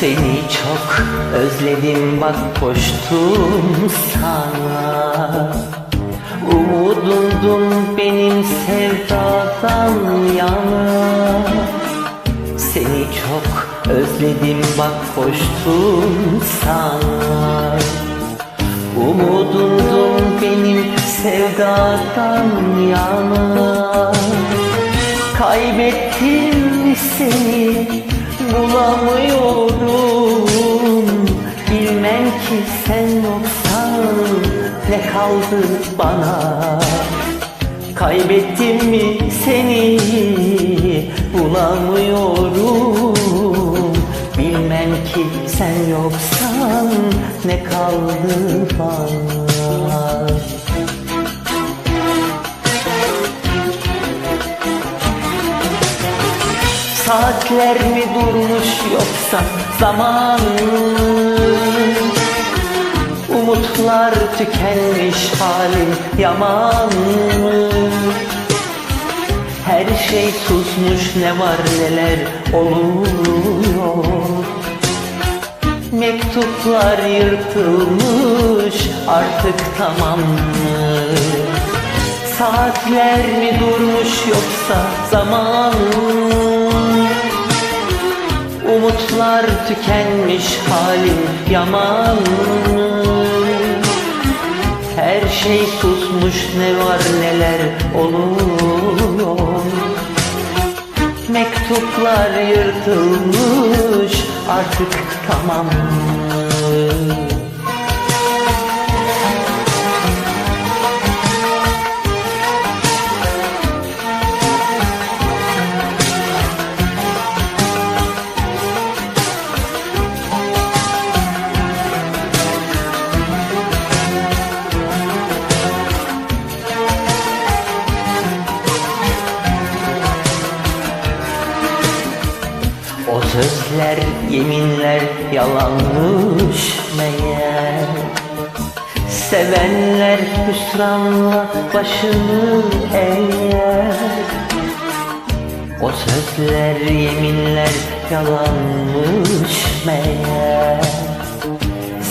Seni çok özledim bak koştum sana. Umudumdun benim sevdadan yana. Seni çok özledim bak koştum sana. Umudumdun benim sevdadan yana. Kaybettim seni bulamıyorum. Bilmem ki sen yoksan ne kaldı bana? Kaybettim mi seni? Bulamıyorum. Bilmem ki sen yoksan ne kaldı bana Saatler mi durmuş yoksa zaman? Umutlar tükenmiş halim yaman? Her şey susmuş ne var neler oluyor Mektuplar yırtılmış artık tamam mı? Saatler mi durmuş yoksa zaman? Umutlar tükenmiş halim yaman? Her şey susmuş ne var neler oluyor Mektuplar yırtılmış artık tamam O sözler, yeminler yalanmış meğer. Sevenler hüsranla başını eğer. O sözler, yeminler yalanmış meğer.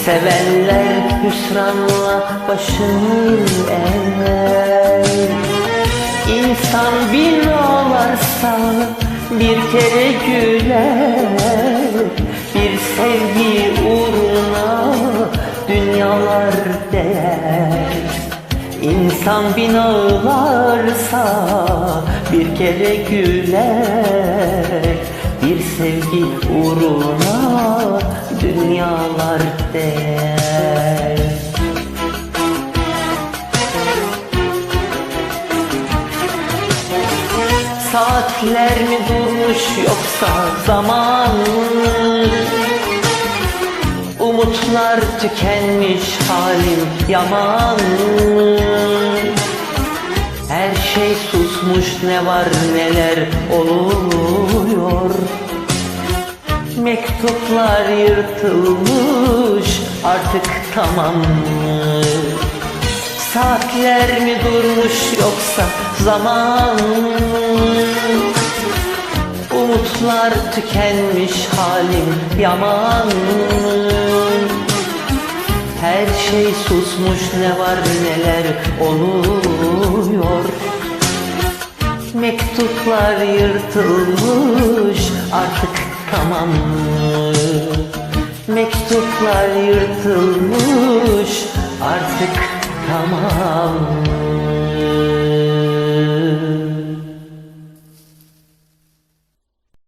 Sevenler hüsranla başını eğer. İnsan bir ağlarsa bir kere güler Bir sevgi uğruna dünyalar değer. İnsan bin ağlarsa bir kere güler Bir sevgi uğruna dünyalar değer Saatler mi durmuş yoksa zaman? Umutlar tükenmiş halim yaman? Her şey susmuş ne var neler oluyor Mektuplar yırtılmış artık tamam? Saatler mi durmuş yoksa zaman mı? Umutlar tükenmiş halim yaman? Her şey susmuş ne var neler oluyor Mektuplar yırtılmış artık tamam? Mektuplar yırtılmış artık tamam